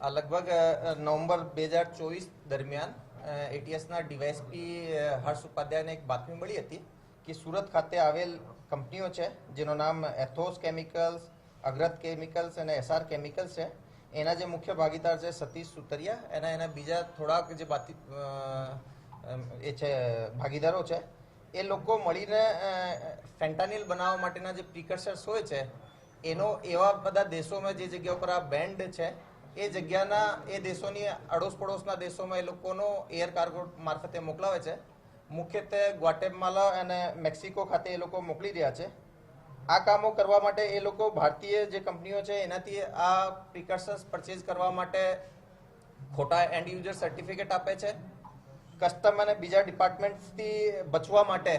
આ લગભગ નવેમ્બર બે હજાર ચોવીસ દરમિયાન એટીએસના ડીવાયએસપી હર્ષ ઉપાધ્યાયને એક બાતમી મળી હતી કે સુરત ખાતે આવેલ કંપનીઓ છે, જેનું નામ એથોસ કેમિકલ્સ, અગ્રત કેમિકલ્સ અને એસઆર કેમિકલ્સ છે એના જે મુખ્ય ભાગીદાર છે સતીશ સુતરિયા, એના એના બીજા થોડાક જે બાતી એ છે, ભાગીદારો છે, એ લોકો મળીને ફેન્ટાનિલ બનાવવા માટેના જે પ્રિકર્સર્સ હોય છે, એનો એવા બધા દેશોમાં જે જગ્યા ઉપર આ બેન્ડ છે, એ જગ્યાના, એ દેશોની અડોશ પડોશના દેશોમાં એ લોકોનો એર કાર્ગો મારફતે મોકલાવે છે. મુખ્યત્વે ગ્વાટેમાલા અને મેક્સિકો ખાતે એ લોકો મોકલી રહ્યા છે. આ કામો કરવા માટે એ લોકો ભારતીય જે કંપનીઓ છે, એનાથી આ પ્રિકોશન્સ પરચેઝ કરવા માટે ખોટા એન્ડ યુઝર સર્ટિફિકેટ આપે છે. કસ્ટમ અને બીજા ડિપાર્ટમેન્ટ્સથી બચવા માટે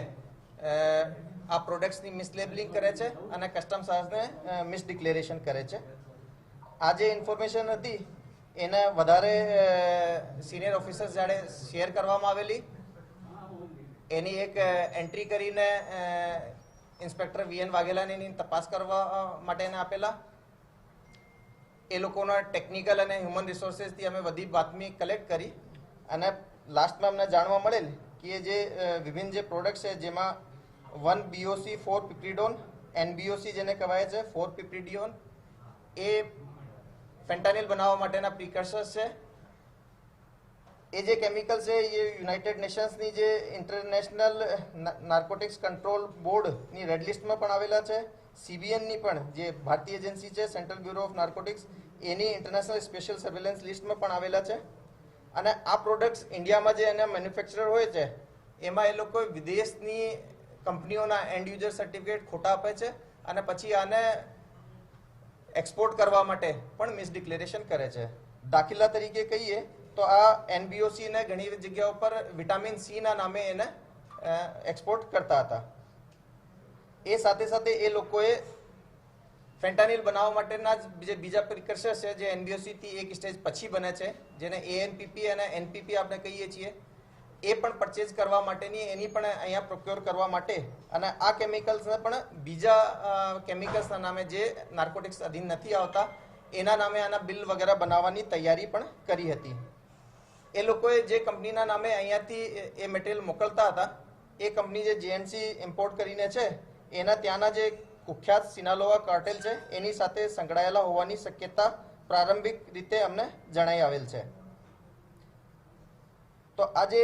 આ પ્રોડક્ટ્સની મિસલેબલિંગ કરે છે અને કસ્ટમ સાહસને મિસડિક્લેરેશન કરે છે. આ જે ઇન્ફોર્મેશન હતી, એને વધારે સિનિયર ઓફિસર્સ જ્યારે શેર કરવામાં આવેલી. એની એક એન્ટ્રી કરીને ઇન્સ્પેક્ટર વીએન વાઘેલાની તપાસ કરવા માટેને આપેલા. એ લોકોના ટેકનિકલ અને હ્યુમન રિસોર્સિસથી અમે બધી બાતમી કલેક્ટ કરી અને લાસ્ટમાં અમને જાણવા મળેલ કે જે વિભિન્ન જે પ્રોડક્ટ છે, જેમાં one BOC four piperidone NBOC જેને કહેવાય છે, ફોર પિપ્રિડિયોન એ ફેન્ટાનિલ બનાવવા માટેના પ્રિકર્સર્સ છે એ જે કેમિકલ છે, એ યુનાઇટેડ નેશન્સની જે ઇન્ટરનેશનલ નાર્કોટિક્સ કંટ્રોલ બોર્ડની રેડ લિસ્ટમાં પણ આવેલા છે. સીબીએનની પણ જે ભારતીય એજન્સી છે સેન્ટ્રલ બ્યુરો ઓફ નાર્કોટિક્સ એની ઇન્ટરનેશનલ સ્પેશિયલ સર્વેલન્સ લિસ્ટમાં પણ આવેલા છે. અને આ પ્રોડક્ટ્સ ઇન્ડિયામાં જે એના મેન્યુફેક્ચરર હોય છે, એમાં એ લોકો વિદેશની કંપનીઓના એન્ડ યુઝર સર્ટિફિકેટ ખોટા આપે છે અને પછી આને એક્સપોર્ટ કરવા માટે પણ મિસડિક્લેરેશન કરે છે. દાખલા તરીકે કહીએ તો આ એનબીઓસી ને ઘણી જગ્યાઓ પર વિટામિન સી ના નામે એને એક્સપોર્ટ કરતા હતા. એ સાથે સાથે એ લોકોએ ફેન્ટાનિલ બનાવવા માટેના જ બીજા બીજા પ્રિકર્સર છે, જે એનબીઓસી થી એક સ્ટેજ પછી બને છે, જેને એએનપીપી અને એનપીપી આપણે કહીએ છીએ, એ પણ પરચેઝ કરવા માટેની એની પણ અહીંયા પ્રોક્યોર કરવા માટે. અને આ કેમિકલ્સને પણ બીજા કેમિકલ્સના નામે જે નાર્કોટિક્સ અધીન નથી આવતા, એના નામે આના બિલ વગેરે બનાવવાની તૈયારી પણ કરી હતી. એ લોકોએ જે કંપનીના નામે અહીંયાથી એ- મટીરિયલ મોકલતા હતા, એ કંપની જે જીએનસી ઇમ્પોર્ટ કરીને છે, એના ત્યાંના જે કુખ્યાત સિનાલોવા કાર્ટેલ છે, એની સાથે સંકળાયેલા હોવાની શક્યતા પ્રારંભિક રીતે અમને જણાઈ આવેલ છે. તો આ જે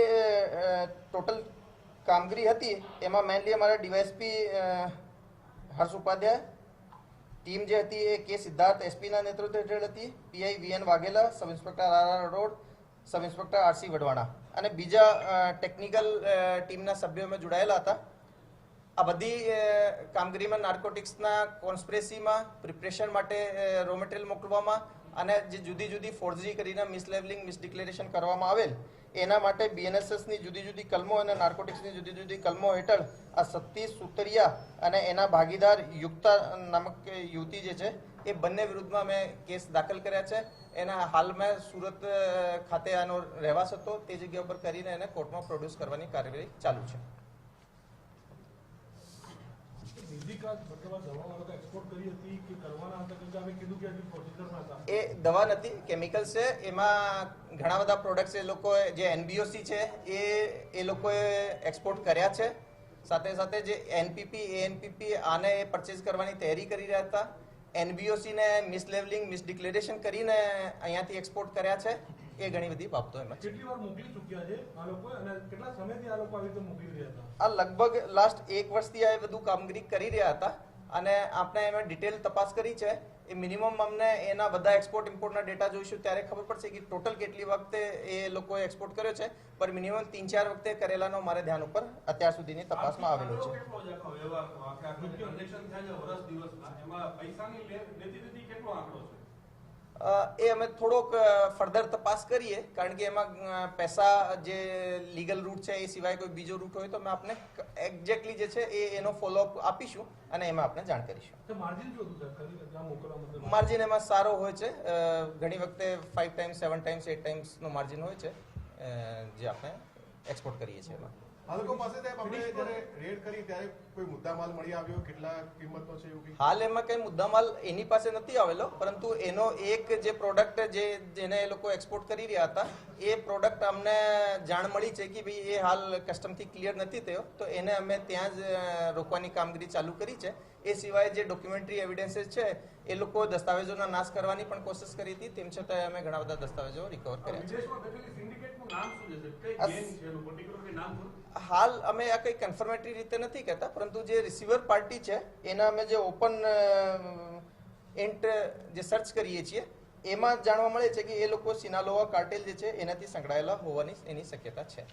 ટોટલ કામગીરી હતી, એમાં મેનલી અમારા ડીવાયએસપી હર્ષ ઉપાધ્યાય, ટીમ જે હતી એ કે સિદ્ધાર્થ એસપીના નેતૃત્વ હેઠળ હતી PI VN Vaghela sub inspector R R Rathod sub inspector RC Vadvana અને બીજા ટેકનિકલ ટીમના સભ્યો અમે જોડાયેલા હતા. આ બધી કામગીરીમાં નાર્કોટિક્સના કોન્સ્પ્રેસીમાં પ્રિપરેશન માટે રો મટીરિયલ મોકલવામાં અને જે જુદી જુદી ફોર્જરી કરીને મિસલેબલિંગ મિસડિક્લેરેશન કરવામાં આવેલ, એના માટે બીએનએસએસની જુદી જુદી કલમો અને નાર્કોટિક્સની જુદી જુદી કલમો હેઠળ આ સતીશ સુતરિયા અને એના ભાગીદાર યુક્તા નામક યુવતી જે છે એ બંને વિરુદ્ધમાં મેં કેસ દાખલ કર્યા છે. એના હાલમાં સુરત ખાતે આનો રહેવાસ હતો. તે જગ્યા ઉપર કરીને એને કોર્ટમાં પ્રોડ્યુસ કરવાની કાર્યવાહી ચાલુ છે. એ દવા નથી કેમિકલ્સ છે. એમાં ઘણા બધા પ્રોડક્ટ્સ એ લોકો જે એનબીઓસી છે એ એ લોકોએ એક્સપોર્ટ કર્યા છે. સાથે સાથે જે એનપીપી એએનપીપી આને પરચેઝ કરવાની તૈયારી કરી રહ્યા હતા. એનબીઓસી ને મિસલેવલિંગ મિસડિક્લેરેશન કરીને અહીંયાથી એક્સપોર્ટ કર્યા છે એ ઘણી બધી બાબતો એમાં કેટલી વાર મોકલી ચૂક્યા છે આ લોકો અને કેટલા સમયથી આ લોકો આવી રીતે મોકલી રહ્યા હતા? આ લગભગ લાસ્ટ એક વર્ષથી આ બધું કામગીરી કરી રહ્યા હતા અને આપણે એમાં ડિટેલ તપાસ કરી છે. એ મિનિમમ અમને એના બધા એક્સપોર્ટ ઇમ્પોર્ટના ડેટા જોઈશું ત્યારે ખબર પડશે કે ટોટલ કેટલી વખતે એ લોકોએ એક્સપોર્ટ કર્યો છે. પણ મિનિમમ ત્રણ ચાર વખતે કરેલાનો મારે ધ્યાન ઉપર અત્યાર સુધીની તપાસમાં આવેલો છે? એ અમે થોડોક ફર્ધર તપાસ કરીએ. કારણ કે એમાં પૈસા જે લીગલ રૂટ છે એ સિવાય કોઈ બીજો રૂટ હોય તો અમે આપને એક્ઝેક્ટલી જે છે એ એનો ફોલોઅપ આપીશું અને એમાં આપણે જાણ કરીશું. માર્જિન એમાં સારો હોય છે. ઘણી વખતે five times seven times eight ટાઈમ્સનું margin હોય છે જે આપણે એક્સપોર્ટ કરીએ છીએ એમાં. આ લોકો પાસે સાહેબ આપણે જ્યારે રેડ કરી ત્યારે મુદ્દા માલ મળી આવ્યો? કેટલા કિંમતનો છે એવું કંઈ હાલ એમાં કઈ મુદ્દામાલ એની પાસે નથી આવેલો પરંતુ એનો એક જે પ્રોડક્ટ જે જેને એ લોકો એક્સપોર્ટ કરી રહ્યા હતા એ પ્રોડક્ટ અમને જાણ મળી છે કે ભાઈ એ હાલ કસ્ટમથી ક્લિયર નથી થયો. તો એને અમે ત્યાં જ રોકવાની કામગીરી ચાલુ કરી છે. એ સિવાય જે ડોક્યુમેન્ટરી એવિડન્સીસ છે એ લોકો દસ્તાવેજોના નાશ કરવાની પણ કોશિશ કરી હતી. તેમ છતાં અમે ઘણા બધા દસ્તાવેજો રિકવર કર્યા છે. હાલ અમે આ કંઈ કન્ફર્મેટરી રીતે નથી કહેતા પરંતુ જે રિસીવર પાર્ટી છે એના અમે જે ઓપન એન્ટ જે સર્ચ કરીએ છીએ એમાં જાણવા મળે છે કે એ લોકો સિનાલોવા કાર્ટેલ જે છે એનાથી સંકળાયેલા હોવાની એની શક્યતા છે.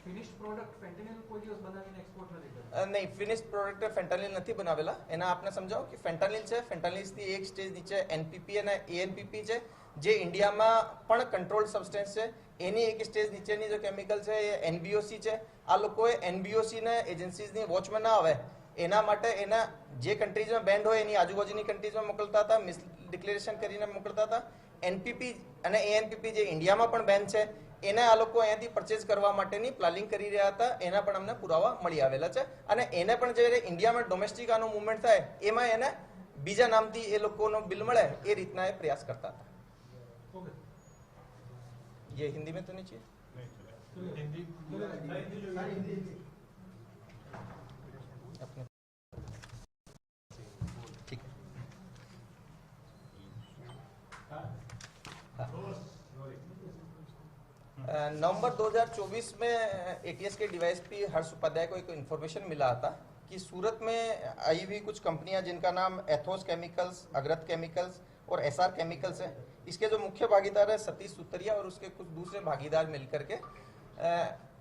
નહીં ફિનિશ પ્રોડક્ટ ફેન્ટાનિલ નથી બનાવેલા. એના આપને સમજાવો કે ફેન્ટાનિલ છે ફેન્ટાનિલ્સથી એક સ્ટેજ નીચે એનપીપી અને એએનપીપી છે. જે ઇન્ડિયામાં પણ કંટ્રોલ્ડ સબસ્ટેન્સ છે, એની એક સ્ટેજ નીચેની જે કેમિકલ છે, એ એનબીઓસી છે. આ લોકોએ એનબીઓસી ને એજન્સીઝની વોચમાં ના આવે, એના માટે એના જે કન્ટ્રીઝમાં બેન્ડ હોય, એની આજુબાજુની કન્ટ્રીઝમાં મોકલતા હતા મિસ ડિક્લેરેશન કરીને મોકલતા હતા. એનપીપી અને એએનપીપી જે ઇન્ડિયામાં પણ બેન છે, એને આ લોકો અહીંયાથી પરચેઝ કરવા માટેની પ્લાનિંગ કરી રહ્યા હતા, એના પણ અમને પુરાવા મળી આવેલા છે. અને એને પણ જ્યારે ઇન્ડિયામાં ડોમેસ્ટિક આનું મુવમેન્ટ થાય, એમાં એને બીજા નામથી એ લોકોનો બિલ મળે, એ રીતના એ પ્રયાસ કરતા હતા. ये हिंदी में तो नहीं चाहिए? अपने ठीक। हाँ। नवंबर 2024 में एटीएस के डीवाईएसपी हर्ष उपाध्याय को एक इन्फॉर्मेशन मिला था कि सूरत में आई हुई कुछ कंपनियाँ जिनका नाम एथोस केमिकल्स अग्रत केमिकल्स और एसआर केमिकल्स है। इसके जो मुख्य भागीदार है सतीश सुतरिया और उसके कुछ दूसरे भागीदार मिलकर के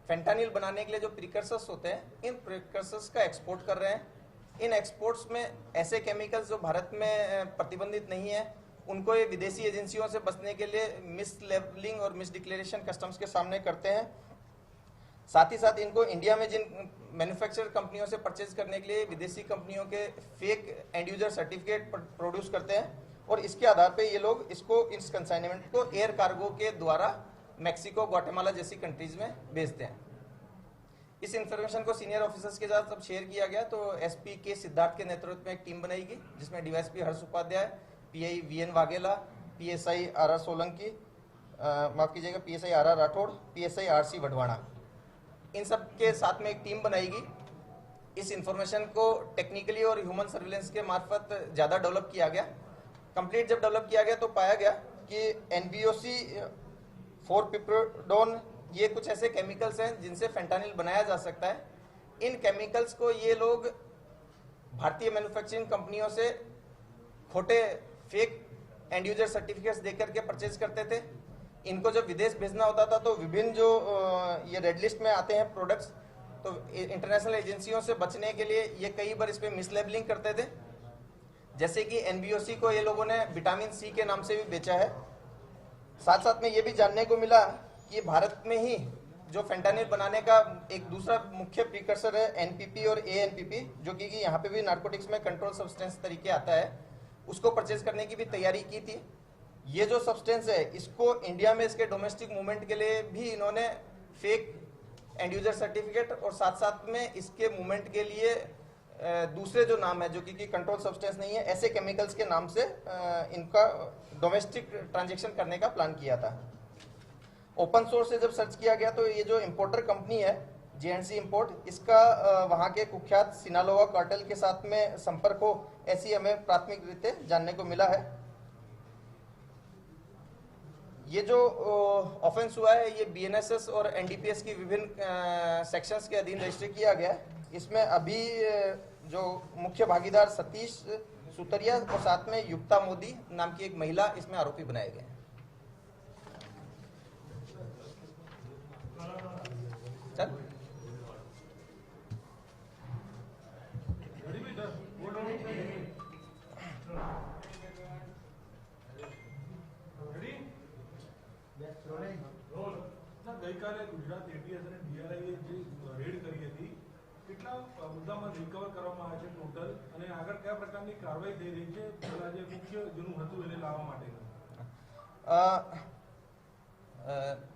फेंटानिल बनाने के लिए जो प्रिकर्सर्स होते हैं, इन प्रिकर्सर्स का एक्सपोर्ट कर रहे हैं। इन एक्सपोर्ट्स में ऐसे केमिकल्स जो भारत में प्रतिबंधित नहीं है, उनको ये विदेशी एजेंसियों से बचने के लिए मिस लेबलिंग और मिस डिक्लेरेशन कस्टम्स के सामने करते हैं। साथ ही साथ इनको इंडिया में जिन मैन्युफैक्चर कंपनियों से परचेज करने के लिए विदेशी कंपनियों के fake end user certificate produce करते हैं। और इसके आधार पे ये लोग इसको, इस कंसाइनमेंट को एयर कार्गो के द्वारा मैक्सिको ग्वाटेमाला जैसी कंट्रीज़ में भेजते हैं। इस इंफॉर्मेशन को सीनियर ऑफिसर्स के साथ शेयर किया गया तो एसपी के सिद्धार्थ के नेतृत्व में एक टीम बनाएगी, जिसमें DYSP Harsh Upadhyay PI VN Vaghela PSI R R Solanki माफ़ कीजिएगा PSI R R Rathod PSI R C Vadhwana इन सब के साथ में एक टीम बनाएगी। इस इंफॉर्मेशन को टेक्निकली और ह्यूमन सर्विलेंस के मार्फत ज़्यादा डेवलप किया गया। कंप्लीट जब डेवलप किया गया तो पाया गया कि N B NBOC four piperidone ये कुछ ऐसे केमिकल्स हैं जिनसे फेंटानिल बनाया जा सकता है। इन केमिकल्स को ये लोग भारतीय मैन्युफैक्चरिंग कंपनियों से खोटे फेक एंड यूज़र सर्टिफिकेट्स देकर के परचेज करते थे। इनको जब विदेश भेजना होता था तो विभिन्न जो ये रेड लिस्ट में आते हैं प्रोडक्ट्स तो इंटरनेशनल एजेंसियों से बचने के लिए ये कई बार इस पर मिसलेबलिंग करते थे। जैसे कि एनबीओसी को ये लोगों ने विटामिन सी के नाम से भी बेचा है। साथ साथ में ये भी जानने को मिला कि भारत में ही जो फेंटानिल बनाने का एक दूसरा मुख्य प्रिकर्सर है एनपीपी और एएनपीपी जो कि यहाँ पे भी नार्कोटिक्स में कंट्रोल सब्सटेंस तरीके आता है, उसको परचेज करने की भी तैयारी की थी। ये जो सब्सटेंस है, इसको इंडिया में इसके डोमेस्टिक मूवमेंट के लिए भी इन्होंने फेक एंड यूज़र सर्टिफिकेट और साथ साथ में इसके मूवमेंट के लिए दूसरे जो नाम है जो कि, कंट्रोल सब्सटेंस नहीं है ऐसे केमिकल्स के नाम से इनका डोमेस्टिक ट्रांजेक्शन करने का प्लान किया था। ओपन सोर्स से जब सर्च किया गया तो ये जो इम्पोर्टर कंपनी है जेएनसी इंपोर्ट इसका वहाँ के कुख्यात सिनालोवा कार्टेल के साथ में संपर्क हो ऐसी हमें प्राथमिक रीते जानने को मिला है। ये जो ऑफेंस हुआ है, ये बीएनएसएस और एनडीपीएस की विभिन्न सेक्शंस के अधीन रजिस्टर किया गया है। इसमें अभी जो मुख्य भागीदार सतीश सुतरिया और साथ में युक्ता मोदी नाम की एक महिला इसमें आरोपी बनाए गए हैं। ટોટલ અને આગળ કયા પ્રકારની કાર્યવાહી થઈ રહી છે? પેલા જે મુખ્ય જેનું હતું એને લાવવા માટે.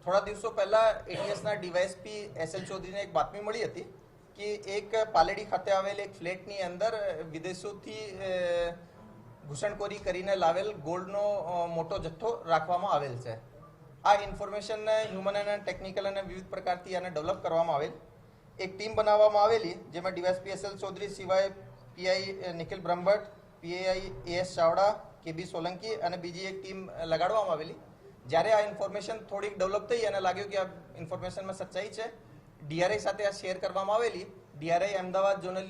થોડા દિવસો પહેલા એટીએસના ડીવાયએસપી એસએલ ચૌધરીને એક બાતમી મળી હતી કે એક પાલેડી ખાતે આવેલ એક ફ્લેટની અંદર વિદેશોથી ઘૂસણખોરી કરીને લાવેલ ગોલ્ડનો મોટો જથ્થો રાખવામાં આવેલ છે. આ ઇન્ફોર્મેશનને હ્યુમન અને ટેકનિકલ અને વિવિધ પ્રકારથી આને ડેવલપ કરવામાં આવેલ. એક ટીમ બનાવવામાં આવેલી, જેમાં ડીવાયએસપી એસએલ ચૌધરી સિવાય PI Nikhil Brahmbhatt A AS Chavda, KB Solanki અને બીજી એક ટીમ લગાડવામાં આવેલી. જ્યારે આ ઇન્ફોર્મેશન થોડીક ડેવલપ થઈ અને લાગ્યું કે આ ઇન્ફોર્મેશનમાં સચ્ચાઈ છે, ડીઆરઆઈ સાથે આ શેર કરવામાં આવેલી. ડીઆરઆઈ અમદાવાદ ઝોનલ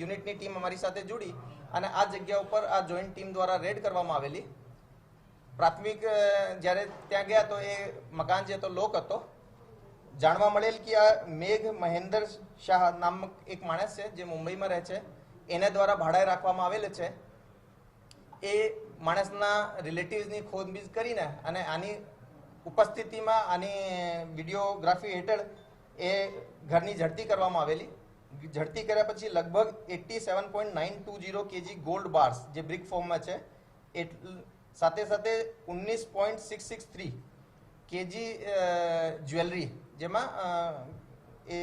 યુનિટની ટીમ અમારી સાથે જોડી અને આ જગ્યા ઉપર આ જોઈન્ટ ટીમ દ્વારા રેડ કરવામાં આવેલી. પ્રાથમિક જ્યારે ત્યાં ગયા તો એ મકાન જે હતો, લોક હતો. જાણવા મળેલ કે આ મેઘ મહેન્દર શાહ નામક એક માણસ છે, જે મુંબઈમાં રહે છે. એને દ્વારા ભાડાએ રાખવામાં આવેલ છે. એ માણસના રિલેટિવ્સની ખોદબીજ કરીને અને આની ઉપસ્થિતિમાં આની વિડીયોગ્રાફી હેઠળ એ ઘરની ઝડતી કરવામાં આવેલી. ઝડતી કર્યા પછી લગભગ eighty seven point nine two zero KG gold bars જે બ્રિક ફોર્મમાં છે એટલ- સાથે સાથે ઓગણીસ point six six three KG jewellery જેમાં એ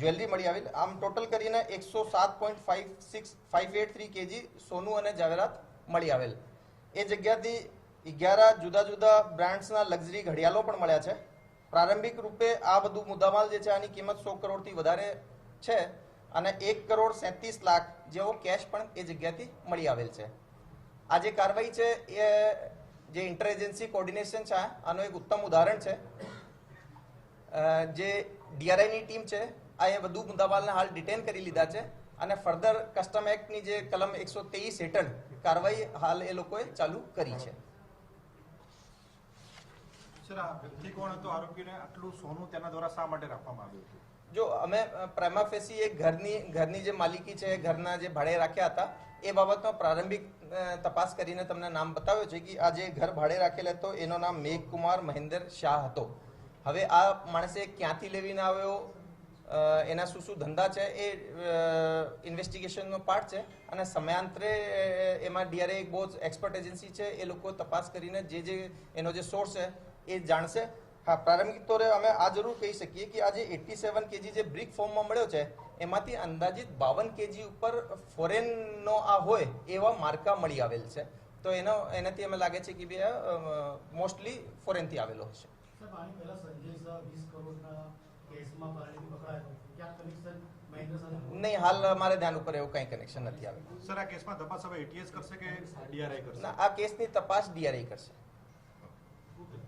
જ્વેલરી મળી આવેલ. આમ ટોટલ કરીને એકસો સાત point five six five eight three KG સોનું અને જાવેરાત મળી આવેલ. એ જગ્યાથી અગિયાર જુદા જુદા બ્રાન્ડ્સના લક્ઝરી ઘડિયાળો પણ મળ્યા છે. પ્રારંભિક રૂપે આ બધું મુદ્દામાલ જે છે આની કિંમત સો કરોડથી વધારે છે અને એક કરોડ સેંત્રીસ લાખ જેવો કેશ પણ એ જગ્યાથી મળી આવેલ છે. આ જે કાર્યવાહી છે એ જે ઇન્ટર એજન્સી કોર્ડિનેશન છે, આનું એક ઉત્તમ ઉદાહરણ છે. જે ડીઆરઆઈની ટીમ છે આ એ બધું મુદ્દામાલને હાલ ડિટેન કરી લીધા છે અને ફર્ધર કસ્ટમ એક્ટની જે કલમ એકસો તેવીસ હેઠળ કાર્યવાહી હાલ એ લોકોએ ચાલુ કરી છે. સર આ વ્યક્તિ કોણ હતો આરોપીને આટલું સોનું તેના દ્વારા શા માટે રાખવામાં આવ્યું હતું? જો અમે પ્રેમા ફેસી એ ઘરની ઘરની જે માલિકી છે ઘરના જે ભાડે રાખ્યા હતા એ બાબતમાં પ્રારંભિક તપાસ કરીને તમને નામ બતાવ્યો છે કે આ જે ઘર ભાડે રાખેલ હતો એનો નામ મેઘકુમાર મહેન્દર શાહ હતો. હવે આ માણસે ક્યાંથી લેવીને આવ્યો? એના શું શું ધંધા છે એ ઇન્વેસ્ટિગેશનનો પાર્ટ છે. અને સમયાંતરે એમાં ડીઆરએ એક બહુ એક્સપર્ટ એજન્સી છે. એ લોકો તપાસ કરીને જે જે એનો જે સોર્સ છે એ જાણશે. હા, પ્રારંભિક તોરે અમે આ જરૂર કહી શકીએ કે આ જે એટી સેવન કેજી જે બ્રિક ફોર્મમાં મળ્યો છે, એમાંથી અંદાજિત બાવન કેજી ઉપર ફોરેનનો આ હોય એવા માર્કા મળી આવેલ છે. તો એનો, એનાથી અમે લાગે છે કે ભાઈ મોસ્ટલી ફોરેનથી આવેલો હશે. પહેલા સંજય શાહ વીસ કરોડના કેસમાં પારેથી પકડાયો. ક્યાં કનેક્શન મહેન્દ્ર સાથે નહીં હાલ અમારે ધ્યાન ઉપર એવું કંઈ કનેક્શન નથી આવ્યું સર આ કેસમાં તપાસ હવે એટીએસ કરશે કે ડીઆરઆઈ કરશે? ના આ કેસની તપાસ ડીઆરઆઈ કરશે.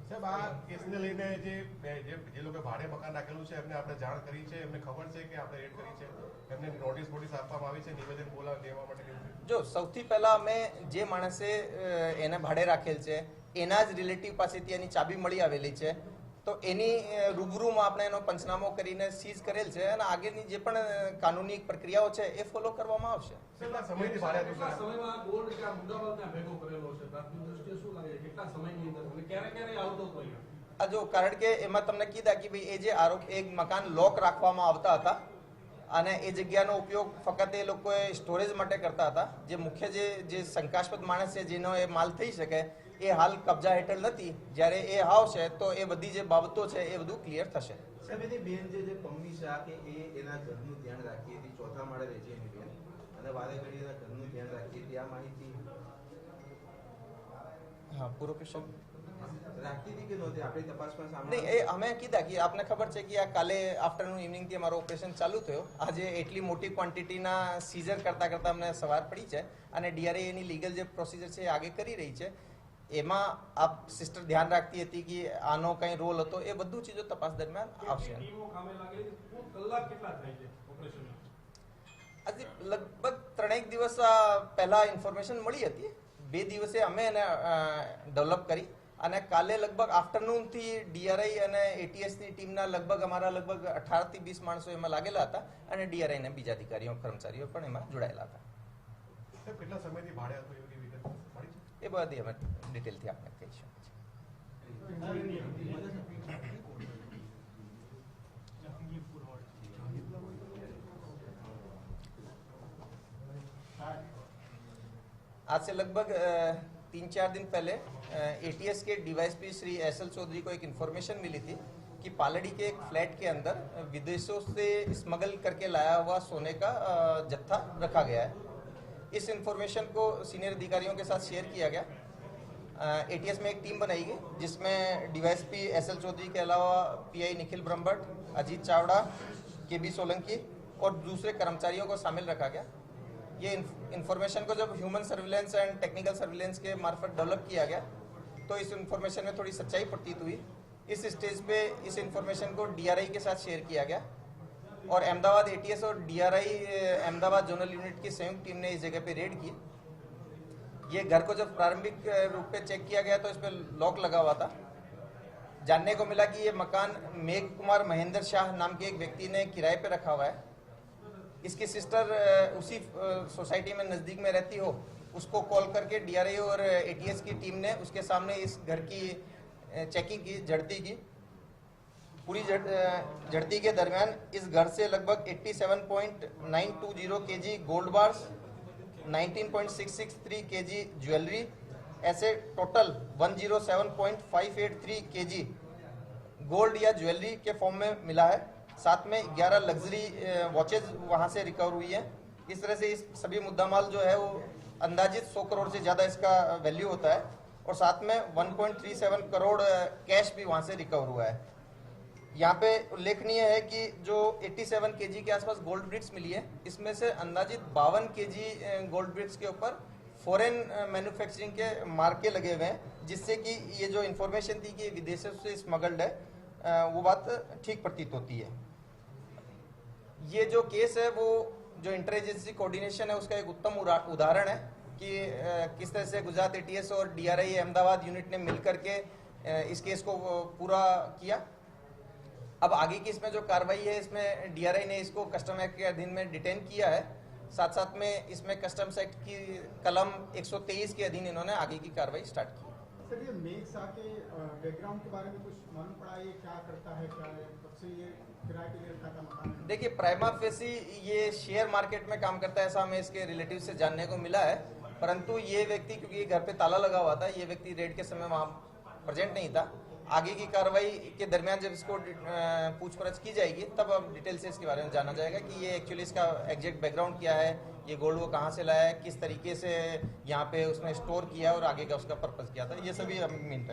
સાહેબ આ કેસને લઈને જે જે જે લોકો ભાડે મકાન રાખેલું છે એમને આપણે જાણ કરી છે એમને ખબર છે કે આપણે રેડ કરી છે? એમને નોટિસ નોટિસ આપવામાં આવી છે નિવેદન બોલાવ દેવા માટે જો સૌથી પહેલા અમે જે માણસે એને ભાડે રાખેલ છે એના જ રિલેટિવ પાસેથી એની ચાબી મળી આવેલી છે. તો એની રૂબરૂમાં આપણે એનો પંચનામો કરીને સીઝ કરેલ છે અને આગળની જે પણ કાનૂની પ્રક્રિયાઓ છે એ ફોલો કરવામાં આવશે. આ જો કારણ કે એમાં તમને કીધા કે ભાઈ એ જે આરોપ એક મકાન લોક રાખવામાં આવતા હતા અને એ જગ્યાનો ઉપયોગ ફક્ત એ લોકોએ સ્ટોરેજ માટે કરતા હતા. જે મુખ્ય જે જે શંકાસ્પદ માણસ છે જેનો એ માલ થઈ શકે એ હાલ કબજા હેઠળ નથી. જ્યારે એ આવશે તો એ બધી જે બાબતો છે એ બધું ક્લિયર થશે. બેન જે પમ્મી શાહ કે એ એના ઘરનું ધ્યાન રાખી હતી ચોથા માળે રહે છે એની બેન. અને વારે ઘડી એના ઘરનું ધ્યાન રાખી હતી. આ માહિતી હા પૂરો ક્વેશ્ચન રાખતી હતી કે નહોતી? આપણી તપાસમાં સામે નહીં એ અમે કીધા કે આપને ખબર છે કે આ કાલે આફ્ટરનૂન ઇવનિંગથી અમારો ઓપરેશન ચાલુ થયો. આજે એટલી મોટી ક્વોન્ટિટીના સીઝર કરતાં કરતાં અમને સવાર પડી છે. અને ડીઆરએ એની લીગલ જે પ્રોસિજર છે એ આગે કરી રહી છે. એમાં આપ સિસ્ટર ધ્યાન રાખતી હતી કે આનો કંઈ રોલ હતો એ બધું ચીજો તપાસ દરમિયાન આવશે. આજે લગભગ ત્રણેક દિવસ પહેલા ઇન્ફોર્મેશન મળી હતી. બે દિવસે અમે એને ડેવલપ કરી અને કાલે લગભગ આફ્ટરનૂનથી ડીઆરઆઈ અને એટીએસની ટીમના લગભગ અમારા લગભગ અઢારથી વીસ માણસો એમાં લાગેલા હતા અને ડીઆરઆઈને બીજા અધિકારીઓ કર્મચારીઓ પણ એમાં જોડાયેલા હતા. કેટલા સમયથી ભાડે હતું? એ બધી અમે ડિટેલથી આપણે કહીશું आज से लगभग तीन चार दिन पहले एटीएस के DYSP Shri S L Chaudhary को एक इन्फॉर्मेशन मिली थी कि पालड़ी के एक फ्लैट के अंदर विदेशों से स्मगल करके लाया हुआ सोने का जत्था रखा गया है इस इन्फॉर्मेशन को सीनियर अधिकारियों के साथ शेयर किया गया। एटीएस में एक टीम बनाई गई, जिसमें डीवाईएसपी एस एल चौधरी के अलावा PI Nikhil Brahmbhatt, Ajit Chavda K B Solanki और दूसरे कर्मचारियों को शामिल रखा गया। ये इंफॉर्मेशन को जब human surveillance and technical surveillance के मार्फत डेवलप किया गया तो इस इंफॉर्मेशन में थोड़ी सच्चाई प्रतीत हुई। इस स्टेज पे इस इंफॉर्मेशन को डीआरआई के साथ शेयर किया गया। और अहमदाबाद एटीएस और डीआरआई अहमदाबाद जोनल यूनिट की संयुक्त टीम ने इस जगह पे रेड की। ये घर को जब प्रारंभिक रूप पे चेक किया गया तो इस पर लॉक लगा हुआ था। जानने को मिला कि ये मकान मेघ कुमार महेंद्र शाह नाम के एक व्यक्ति ने किराए पे रखा हुआ है। इसकी सिस्टर उसी सोसाइटी में नज़दीक में रहती हो, उसको कॉल करके डीआरआई और एटीएस की टीम ने उसके सामने इस घर की चेकिंग की झड़ती की। पूरी झड़ती के दरमियान इस घर से लगभग 87.920 KG gold bars 19.663 KG jewellery, ऐसे टोटल 107.583 केजी गोल्ड या ज्वेलरी के फॉर्म में मिला है। साथ में 11 लग्जरी वॉचेज वहाँ से रिकवर हुई है। इस तरह से इस सभी मुद्दा माल जो है वो अंदाजित 100 करोड़ से ज़्यादा इसका वैल्यू होता है। और साथ में 1.37 करोड़ कैश भी वहाँ से रिकवर हुआ है। यहाँ पे उल्लेखनीय है कि जो 87 केजी के आसपास गोल्ड ब्रिक्स मिली है, इसमें से अंदाजित बावन केजी गोल्ड ब्रिड्स के ऊपर फॉरेन मैन्युफैक्चरिंग के मार्के लगे हुए हैं, जिससे कि ये जो इन्फॉर्मेशन थी कि विदेशों से स्मगल्ड है वो बात ठीक प्रतीत होती है। ये जो केस है, वो जो इंटर एजेंसी कोऑर्डिनेशन है, उसका एक उत्तम उदाहरण है कि किस तरह से गुजरात एटीएस और डीआरआई अहमदाबाद यूनिट ने मिलकर के इस केस को पूरा किया। अब आगे की इसमें जो कार्रवाई है इसमें डीआरआई ने इसको कस्टम एक्ट के अधीन में डिटेन किया है। साथ साथ में इसमें कस्टम्स एक्ट की कलम 123 के अधीन इन्होंने आगे की कार्रवाई स्टार्ट की। सर ये मेघ शाह के बैकग्राउंड के बारे में कुछ मालूम पड़ा ये क्या करता है? क्या है? कब से ये किराए पे ले रखा था मकान? देखिए प्राइमा फेसी ये शेयर मार्केट में काम करता है ऐसा हमें इसके रिलेटिव से जानने को मिला है। परंतु ये व्यक्ति क्योंकि घर पे ताला लगा हुआ था ये व्यक्ति रेड के समय वहाँ प्रेजेंट नहीं था। आगे की कार्रवाई के दरमियान जब इसको पूछपरछ की जाएगी, तब अब डिटेल से इसके बारे में जाना जाएगा कि ये एक्चुअली इसका एग्जैक्ट बैकग्राउंड क्या है, ये गोल्ड वो कहाँ से लाया है, किस तरीके से यहाँ पे उसने स्टोर किया और आगे का उसका पर्पज क्या था, ये सभी हम मीन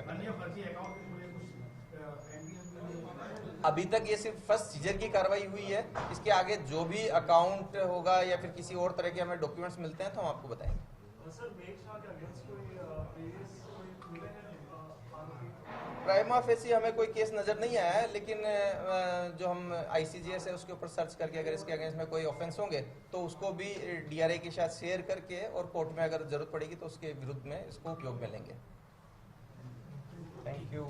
अभी तक ये सिर्फ़ फ़र्स्ट सीजर की कार्रवाई हुई है, इसके आगे जो भी अकाउंट होगा या फिर किसी और तरह के हमें डॉक्यूमेंट्स मिलते हैं तो हम आपको बताएँगे। प्राइमा फेसी हमें कोई केस नज़र नहीं आया है, लेकिन जो हम आईसीजीएस है, उसके ऊपर सर्च करके अगर इसके अगेंस्ट में कोई ऑफेंस होंगे तो उसको भी डीआरए के साथ शेयर करके और कोर्ट में अगर ज़रूरत पड़ेगी तो उसके विरुद्ध में इसको उपयोग में लेंगे। Thank you